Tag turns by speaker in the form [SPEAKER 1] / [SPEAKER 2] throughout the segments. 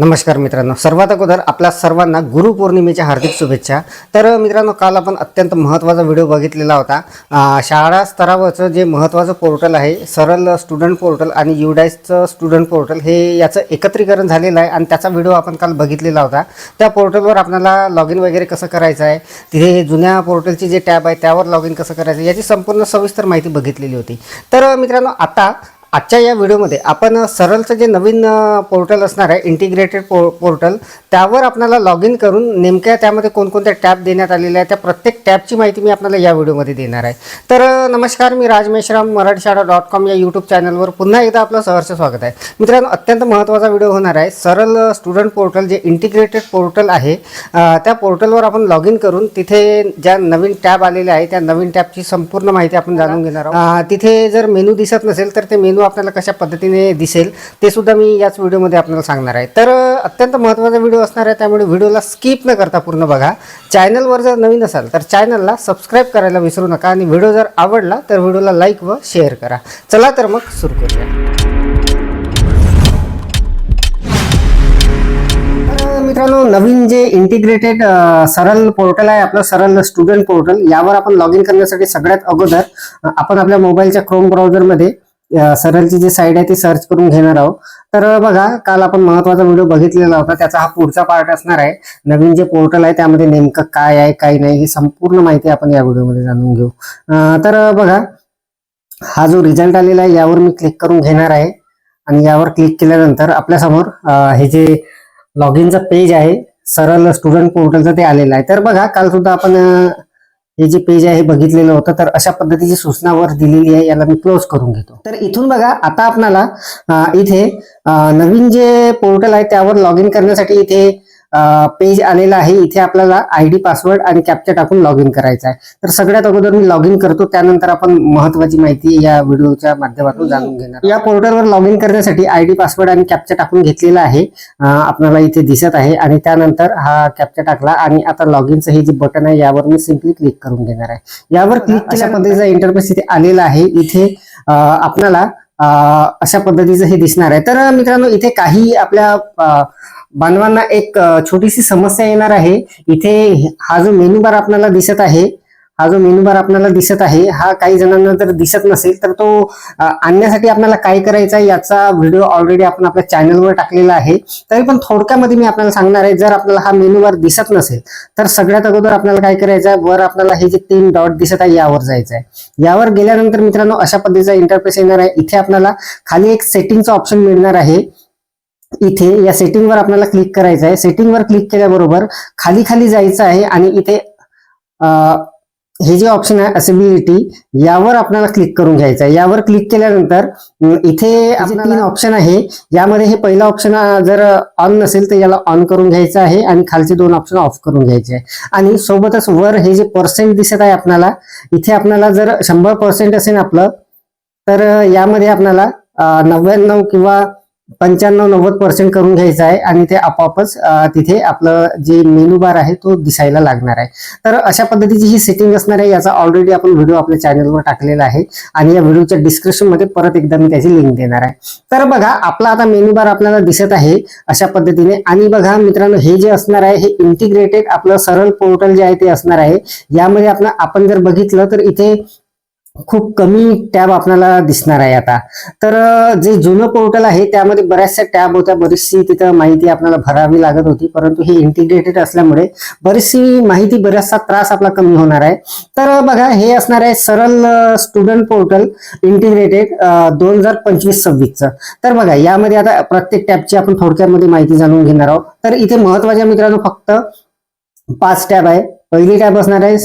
[SPEAKER 1] नमस्कार मित्रांनो. सर्वात अगोदर आपल्या सर्वांना गुरुपौर्णिमेच्या हार्दिक शुभेच्छा. तर मित्रांनो काल आपण अत्यंत महत्त्वाचा व्हिडिओ बघितलेला होता. शाळा स्तरावरचं जे महत्त्वाचं पोर्टल आहे सरल स्टुडंट पोर्टल आणि युडाईसचं स्टुडंट पोर्टल हे याचं एकत्रीकरण झालेलं आहे आणि त्याचा व्हिडिओ आपण काल बघितलेला होता. त्या पोर्टलवर आपल्याला लॉग इन वगैरे कसं करायचं आहे तिथे जुन्या पोर्टलची जे टॅब आहे त्यावर लॉग इन कसं करायचं याची संपूर्ण सविस्तर माहिती बघितलेली होती. तर मित्रांनो आता आजच्या या व्हिडिओमध्ये आपण सरळचं जे नवीन पोर्टल असणार आहे इंटिग्रेटेड पो पोर्टल त्यावर आपल्याला लॉग इन करून नेमक्या त्यामध्ये कोणकोणत्या टॅब देण्यात आलेल्या आहेत त्या प्रत्येक टॅबची माहिती मी आपल्याला या व्हिडिओमध्ये देणार आहे. तर नमस्कार मी राज मेश्राम मराठी शाळा डॉट कॉम या यूट्यूब चॅनलवर पुन्हा एकदा आपलं सहर्ष स्वागत आहे. मित्रांनो अत्यंत महत्त्वाचा व्हिडिओ होणार आहे. सरळ स्टुडंट पोर्टल जे इंटिग्रेटेड पोर्टल आहे त्या पोर्टलवर आपण लॉग इन करून तिथे ज्या नवीन टॅब आलेल्या आहे त्या नवीन टॅबची संपूर्ण माहिती आपण जाणून घेणार आहोत. तिथे जर मेनू दिसत नसेल तर ते मेनू आपल्याला कशा पद्धतीने दिसेल ते सुद्धा मी याच व्हिडिओमध्ये आपल्याला सांगणार आहे. तर अत्यंत महत्त्वाचा व्हिडिओ असणार आहे त्यामुळे व्हिडिओला स्किप न करता पूर्ण बघा. चॅनलवर जर नवीन असाल तर चॅनलला सबस्क्राईब करायला विसरू नका आणि व्हिडिओ जर आवडला तर व्हिडिओला लाईक व शेअर करा. चला तर मग सुरू करूया. तर मित्रांनो नवीन जे इंटिग्रेटेड सरल पोर्टल आहे आपलं सरल स्टुडंट पोर्टल यावर आपण लॉग इन करण्यासाठी सगळ्यात अगोदर आपण आपल्या मोबाईलच्या क्रोम ब्राउझरमध्ये सरळची जी साईड आहे ती सर्च करून घेणार आहोत. तर बघा काल आपण महत्त्वाचा व्हिडिओ बघितलेला होता. त्याचा हा पुढचा पार्ट असणार आहे. नवीन जे पोर्टल आहे त्यामध्ये नेमकं काय आहे काय नाही ही संपूर्ण माहिती आपण या व्हिडिओमध्ये जाणून घेऊ. तर बघा हा जो रिझल्ट आलेला आहे यावर मी क्लिक करून घेणार आहे. आणि यावर क्लिक केल्यानंतर आपल्यासमोर हे जे लॉग इनचं पेज आहे सरळ स्टुडंट पोर्टलचं ते आलेलं आहे. तर बघा काल सुद्धा आपण हे जे पेज आहे हे बघितलेलं होतं तर अशा पद्धतीची सूचना वर दिलेली आहे याला मी क्लोज करून घेतो. तर इथून बघा आता आपणाला इथे नवीन जे पोर्टल आहे त्यावर लॉग इन करण्यासाठी इथे पेज आलेला आहे. इथे आपल्याला आय डी पासवर्ड आणि कॅप्चा टाकून लॉग इन करायचं आहे. तर सगळ्यात अगोदर मी लॉग इन करतो. त्यानंतर आपण महत्वाची माहिती या व्हिडिओच्या माध्यमातून जाणून घेणार या पोर्टलवर लॉग इन करण्यासाठी आय डी पासवर्ड आणि कॅप्चा टाकून घेतलेला आहे. आपल्याला इथे दिसत आहे. आणि त्यानंतर हा कॅप्चा टाकला आणि आता लॉग इनचं हे जे बटन आहे यावर मी सिम्पली क्लिक करून घेणार आहे. यावर क्लिक अशा पद्धतीचा इंटरफेस इथे आलेला आहे. इथे आपल्याला अशा पद्धतीचं हे दिसणार आहे. तर मित्रांनो इथे काही आपल्या बांधवांना एक छोटीशी समस्या येणार आहे. इथे हा जो मेनू बार आपल्याला दिसत आहे हा जो मेनू बार आपल्याला दिसत आहे हा काही जणांना जर दिसत नसेल तर तो आणण्यासाठी आपल्याला काय करायचा आहे याचा व्हिडिओ ऑलरेडी आपण आपल्या चॅनलवर टाकलेला आहे. तरी पण थोडक्यामध्ये मी आपल्याला सांगणार आहे जर आपल्याला हा मेनू बार दिसत नसेल तर सगळ्यात अगोदर आपल्याला काय करायचं आहे वर आपल्याला हे जे तीन डॉट दिसत आहे यावर जायचं आहे. यावर गेल्यानंतर मित्रांनो अशा पद्धतीचा इंटरफेस येणार आहे. इथे आपल्याला खाली एक सेटिंगचं ऑप्शन मिळणार आहे. इथे या सेटिंगवर आपल्याला क्लिक करायचं आहे. सेटिंगवर क्लिक केल्याबरोबर खाली खाली जायचं आहे आणि इथे हे जे ऑप्शन आहे असेबिलिटी यावर आपल्याला क्लिक करून घ्यायचं आहे. यावर क्लिक केल्यानंतर इथे तीन ऑप्शन आहे यामध्ये हे पहिला ऑप्शन जर ऑन नसेल तर याला ऑन करून घ्यायचं आहे आणि खालचे दोन ऑप्शन ऑफ करून घ्यायचे आहे. आणि सोबतच वर हे जे पर्सेंट दिसत आहे आपल्याला इथे आपल्याला जर शंभर पर्सेंट असेल आपलं तर यामध्ये आपल्याला नव्याण्णव किंवा पंच्याण्णव नव्वद पर्सेंट करून घ्यायचं आहे आणि ते आपोआपच तिथे आपलं जे मेनू बार आहे तो दिसायला लागणार आहे. तर अशा पद्धतीची ही सेटिंग असणार आहे याचा ऑलरेडी आपण व्हिडिओ आपल्या चॅनलवर टाकलेला आहे आणि या व्हिडिओच्या डिस्क्रिप्शनमध्ये परत एकदा मी त्याची लिंक देणार आहे. तर बघा आपला आता मेनू बार आपल्याला दिसत आहे अशा पद्धतीने. आणि बघा मित्रांनो हे जे असणार आहे हे इंटिग्रेटेड आपलं सरळ पोर्टल जे आहे ते असणार आहे. यामध्ये आपण जर बघितलं तर इथे खूप कमी टॅब आपल्याला दिसणार आहे आता. तर जे जुनं पोर्टल आहे त्यामध्ये बऱ्याचशा टॅब होत्या. बरीचशी तिथं माहिती आपल्याला भरावी लागत होती परंतु हे इंटिग्रेटेड असल्यामुळे बरीचशी माहिती बराचसा त्रास आपला कमी होणार आहे. तर बघा हे असणार आहे सरळ स्टुडंट पोर्टल इंटिग्रेटेड दोन हजार पंचवीस सव्वीसचं. तर बघा यामध्ये आता प्रत्येक टॅबची आपण थोडक्यामध्ये माहिती जाणून घेणार आहोत. तर इथे महत्त्वाच्या मित्रांनो फक्त पाच टॅब आहे. पहिली टॅब असणार आहे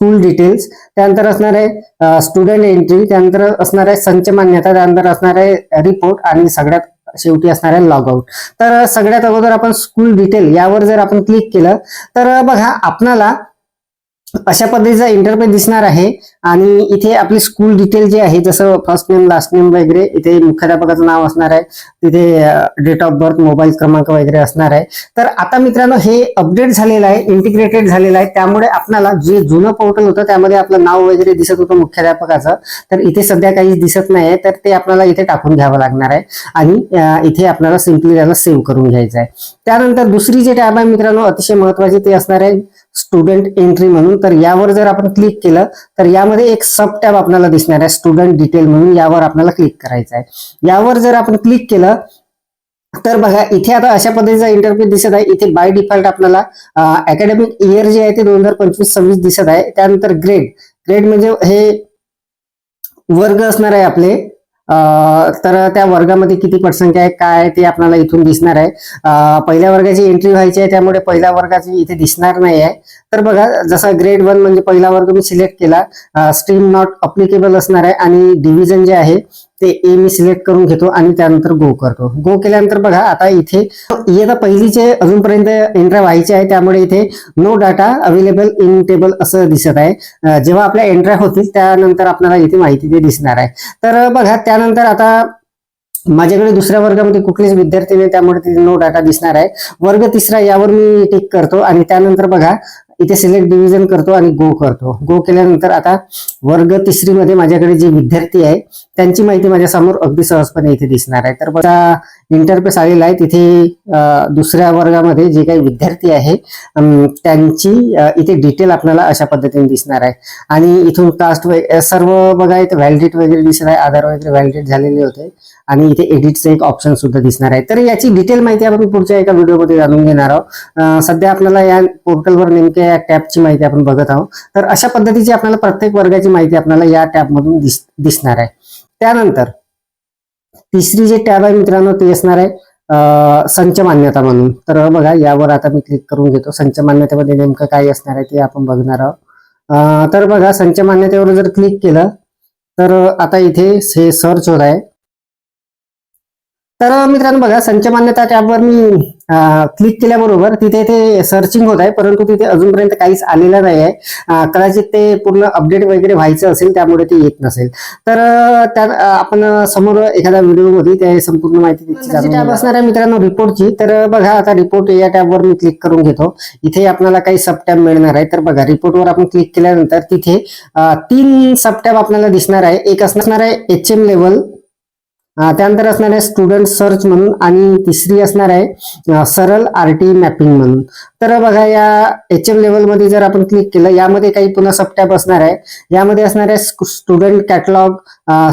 [SPEAKER 1] स्कूल डिटेल्स त्यानंतर असणार आहे स्टुडंट एंट्री त्यानंतर असणार आहे संच मान्यता त्यानंतर असणार आहे रिपोर्ट आणि सगळ्यात शेवटी असणार आहे लॉगआउट तर सगळ्यात अगोदर आपण स्कूल डिटेल यावर जर आपण क्लिक केलं तर बघा आपणाला अशा पद्धतीचा इंटरफेस दिसणार आहे. आणि इथे आपली स्कूल डिटेल जे आहे जसं फर्स्ट नेम लास्ट नेम वगैरे इथे मुख्याध्यापकाचं नाव असणार आहे. तिथे डेट ऑफ बर्थ मोबाईल क्रमांक वगैरे असणार आहे. तर आता मित्रांनो हे अपडेट झालेलं आहे इंटिग्रेटेड झालेलं आहे. त्यामुळे आपल्याला जे जुनं पोर्टल होतं त्यामध्ये आपलं नाव वगैरे दिसत होतं मुख्याध्यापकाचं. तर इथे सध्या काही दिसत नाही तर ते आपल्याला इथे टाकून घ्यावं लागणार आहे. आणि इथे आपल्याला सिम्पली त्याला सेव्ह करून घ्यायचं आहे. त्यानंतर दुसरी जे टॅब आहे मित्रांनो अतिशय महत्वाची ते असणार आहे. स्टुडंट एंट्री म्हणून तर यावर जर आपण क्लिक केलं तर यामध्ये एक सब टॅब आपल्याला दिसणार आहे स्टुडंट डिटेल म्हणून यावर आपल्याला क्लिक करायचं आहे. यावर जर आपण क्लिक केलं तर बघा इथे आता अशा पद्धतीचा इंटरफेस दिसत आहे. इथे बाय डिफॉल्ट आपल्याला अकॅडमिक इयर जे आहे ते दोन हजार पंचवीस सव्वीस दिसत आहे. त्यानंतर ग्रेड ग्रेड म्हणजे हे वर्ग असणार आहे आपले. तर त्या वर्गामध्ये किती पटसंख्या आहे काय ते आपल्याला इथून दिसणार आहे. पहिल्या वर्गाची एंट्री व्हायची आहे त्यामुळे पहिल्या वर्गाची इथे दिसणार नाही आहे. तर बघा जसा ग्रेड वन म्हणजे पहिला वर्ग मी सिलेक्ट केला स्ट्रीम नॉट अप्लिकेबल असणार आहे आणि डिव्हिजन जे आहे ते ए मी सिलेक्ट करून घेतो आणि त्यानंतर गो करतो. गो केल्यानंतर बघा आता इथे इयत्ता पहिलीचे अजूनपर्यंत एंट्र्या व्हायचे आहे त्यामुळे इथे no data available in table असं दिसत आहे. जेव्हा आपल्या एंट्र्या होतील त्यानंतर आपल्याला इथे माहिती ते दिसणार आहे. तर बघा त्यानंतर आता माझ्याकडे दुसऱ्या वर्गामध्ये कुठलेच विद्यार्थी नाही त्यामुळे तिथे नो डाटा दिसणार आहे. वर्ग तिसरा यावर मी टिक करतो आणि त्यानंतर बघा इथे सिलेक्ट डिव्हिजन करतो आणि गो करतो. गो केल्यानंतर आता वर्ग तिसरी मध्ये माझ्याकडे जे विद्यार्थी आहे त्यांची माहिती माझ्यासमोर अगदी सहजपणे इथे दिसणार आहे. तर बघा इंटरफेस आलेला आहे. तिथे दुसऱ्या वर्गामध्ये जे काही विद्यार्थी आहे त्यांची इथे डिटेल आपल्याला अशा पद्धतीने दिसणार आहे. आणि इथून कास्ट सर्व बघा इथे व्हॅलिडेट वगैरे दिसणार आहे. आधार वगैरे व्हॅलिडेट झालेले होते. आणि इथे एडिटचं एक ऑप्शन सुद्धा दिसणार आहे. तर याची डिटेल माहिती आपण पुढच्या एका व्हिडिओमध्ये जाणून घेणार आहोत. सध्या आपल्याला या पोर्टलवर नेमक्या या टॅबची माहिती आपण बघत आहोत. तर अशा पद्धतीची आपल्याला प्रत्येक वर्गाची माहिती आपल्याला या टॅबमधून दिस दिसणार आहे. त्यानंतर तिसरी जे टॅब आहे मित्रांनो ते असणार आहे संच मान्यता म्हणून. तर बघा यावर आता मी क्लिक करून घेतो. संच मान्यतेमध्ये नेमकं काय असणार आहे ते आपण बघणार आहोत. तर बघा संच मान्यतेवर जर क्लिक केलं तर आता इथे हे सर्च होत आहे. तर मित्रांनो बघा संच मान्यता टॅबवर मी क्लिक केल्याबरोबर तिथे ते सर्चिंग होत आहे परंतु तिथे अजूनपर्यंत काहीच आलेलं नाही आहे. कदाचित ते पूर्ण अपडेट वगैरे व्हायचं असेल त्यामुळे ते येत नसेल. तर अं, त्या अं, आपण समोर एखाद्या व्हिडिओमध्ये त्या संपूर्ण माहिती जाणून टॅब असणार आहे मित्रांनो रिपोर्टची तर बघा आता रिपोर्ट या टॅबवर मी क्लिक करून घेतो. इथे आपल्याला काही सब टॅब मिळणार आहे. तर बघा रिपोर्टवर आपण क्लिक केल्यानंतर तिथे तीन सब टॅब आपल्याला दिसणार आहे. एक असणार आहे एच एम लेवल त्यानंतर असणार आहे स्टुडंट सर्च म्हणून आणि तिसरी असणार आहे सरल सरळ आर टी मॅपिंग म्हणून. तर बघा या एच एम लेवलमध्ये जर आपण क्लिक केलं यामध्ये काही पुन्हा सबटॅप असणार आहे. यामध्ये असणार आहे student catalog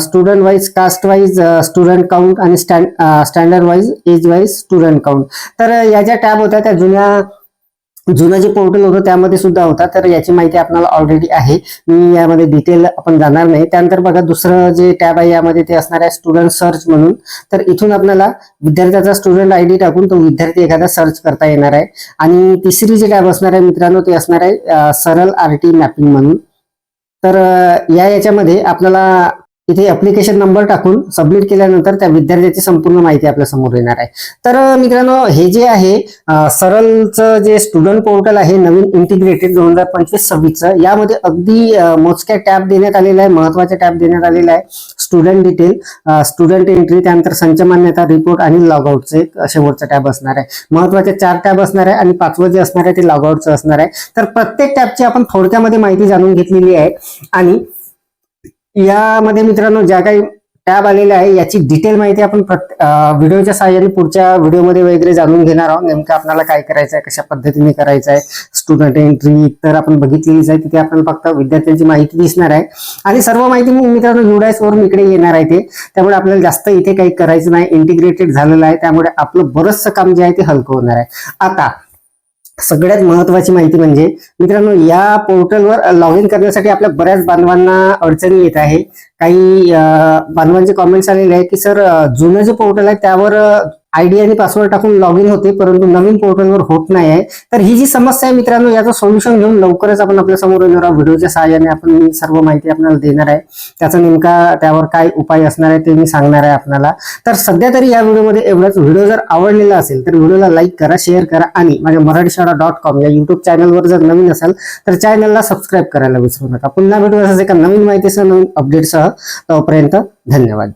[SPEAKER 1] student wise caste wise student count आणि stand standard wise age wise student count तर या ज्या टॅब होत्या त्या जुन्या जुनं जे पोर्टल होतं त्यामध्ये सुद्धा होता. तर याची माहिती आपल्याला ऑलरेडी आहे. मी यामध्ये डिटेल आपण जाणार नाही. त्यानंतर बघा दुसरं जे टॅब आहे यामध्ये ते असणार आहे स्टुडंट सर्च म्हणून. तर इथून आपल्याला विद्यार्थ्याचा स्टुडंट आय डी टाकून तो विद्यार्थी एखादा सर्च करता येणार आहे. आणि तिसरी जी टॅब असणार आहे मित्रांनो ते असणार आहे सरल आर टी मॅपिंग म्हणून. तर या याच्यामध्ये आपल्याला इथे ऍप्लिकेशन नंबर टाकून सबमिट केल्यानंतर त्या विद्यार्थ्याची संपूर्ण माहिती आपल्यासमोर येणार आहे. तर मित्रांनो हे जे आहे सरलचं सरळचं जे स्टुडंट पोर्टल आहे नवीन इंटिग्रेटेड दोन हजार पंचवीस सव्वीसचं यामध्ये अगदी मोजक्या टॅब देण्यात आलेला आहे महत्त्वाचे टॅब देण्यात आलेले आहे. स्टुडंट डिटेल स्टुडंट एंट्री त्यानंतर संच मान्यता रिपोर्ट आणि लॉगआउटचे शेवटचा टॅब असणार आहे. महत्त्वाचे चार टॅब असणार आहे आणि पाचवं जे असणार आहे ते लॉगआउटचं असणार आहे. तर प्रत्येक टॅबची आपण थोडक्यामध्ये माहिती जाणून घेतलेली आहे. आणि यामध्ये मित्रांनो ज्या काही टॅब आलेल्या आहे याची डिटेल माहिती आपण व्हिडिओच्या सहाय्याने पुढच्या व्हिडिओमध्ये वगैरे जाणून घेणार आहोत. नेमकं आपल्याला काय करायचं आहे कशा पद्धतीने करायचं आहे स्टुडंट एंट्री तर आपण बघितलेलीच आहे तिथे आपण फक्त विद्यार्थ्यांची माहिती दिसणार आहे. आणि सर्व माहिती मी मित्रांनो युडायस वरून इकडे येणार आहे ते. त्यामुळे आपल्याला जास्त इथे काही करायचं नाही. इंटिग्रेटेड झालेलं आहे. त्यामुळे आपलं बरंचसं काम जे आहे ते हलकं होणार आहे. आता सगळ्यात महत्वाची माहिती म्हणजे मित्रांनो या पोर्टलवर लॉग इन करण्यासाठी आपल्या बऱ्याच बांधवांना अडचणी येत आहे. काही बांधवांचे कॉमेंट्स आलेले आहेत की सर जुनं जे पोर्टल आहे त्यावर आय डी आणि पासवर्ड टाकून लॉग इन होते परंतु नवीन पोर्टलवर होत नाही आहे. तर ही जी समस्या आहे मित्रांनो याचं सोल्युशन घेऊन लवकरच आपण आपल्यासमोर येणार व्हिडिओच्या सहाय्याने आपण मी सर्व माहिती आपल्याला देणार आहे. त्याचा नेमका त्यावर काय उपाय असणार आहे ते मी सांगणार आहे आपल्याला तर सध्या तरी या व्हिडिओमध्ये एवढंच. व्हिडिओ जर आवडलेला असेल तर व्हिडिओला लाईक करा शेअर करा आणि माझ्या मराठी शाळा डॉट कॉम या युट्यूब चॅनलवर जर नवीन असाल तर चॅनलला सबस्क्राईब करायला विसरू नका. पुन्हा भेटू असंच एका नवीन माहितीसह नवीन अपडेटसह तोपर्यंत धन्यवाद.